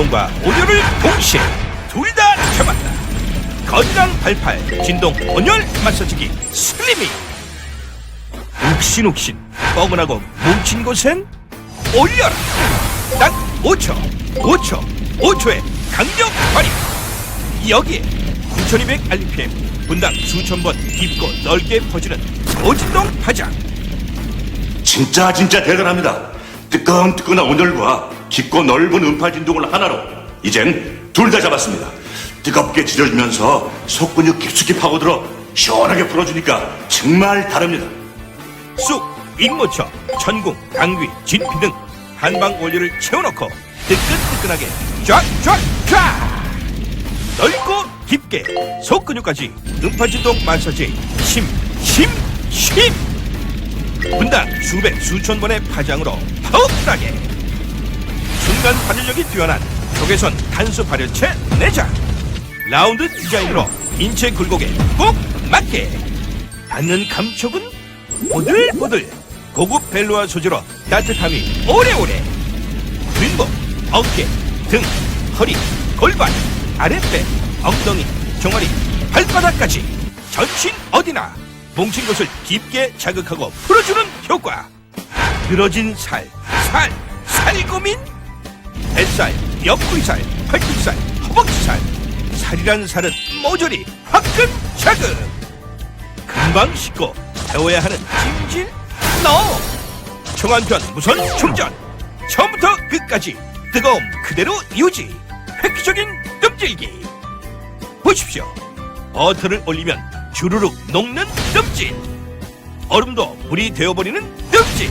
진동과 온열을 동시에 둘 다 잡았다. 거지랑 발팔, 진동, 온열 마사지기 슬리밍. 욱신욱신 뻐근하고 뭉친 곳엔 올려라. 딱 5초, 5초, 5초의 강력 발휘. 여기에 9200 RPM 분당 수천 번 깊고 넓게 퍼지는 고진동 파장. 진짜 진짜 대단합니다. 뜨끈뜨끈한 온열과 깊고 넓은 음파 진동을 하나로 이젠 둘 다 잡았습니다. 뜨겁게 지져주면서 속근육 깊숙이 파고들어 시원하게 풀어주니까 정말 다릅니다. 쑥, 잇모처, 천궁, 강귀, 진피 등 한방 원료를 채워넣고 뜨끈뜨끈하게 쫙쫙쫙 넓고 깊게 속근육까지 음파진동 마사지 심, 심, 심 분당 수백 수천 번의 파장으로 파워풀하게 순간 발열력이 뛰어난 적외선 탄소 발열체 내장. 라운드 디자인으로 인체 굴곡에 꼭 맞게. 닿는 감촉은 보들보들. 고급 벨루아 소재로 따뜻함이 오래오래. 뒷목, 어깨, 등, 허리, 골반, 아랫배, 엉덩이, 종아리, 발바닥까지 전신 어디나 뭉친 곳을 깊게 자극하고 풀어주는 효과. 늘어진 살, 살, 살고민 뱃살, 옆구리살, 팔뚝살, 허벅지살 살이란 살은 모조리 화끈자극 금방 씻고 배워야 하는 찜질 너. 총한편 무선 충전. 처음부터 끝까지 뜨거움 그대로 유지. 획기적인 뜸질기. 보십시오. 버터를 올리면 주르륵 녹는 뜸질. 얼음도 물이 되어버리는 뜸질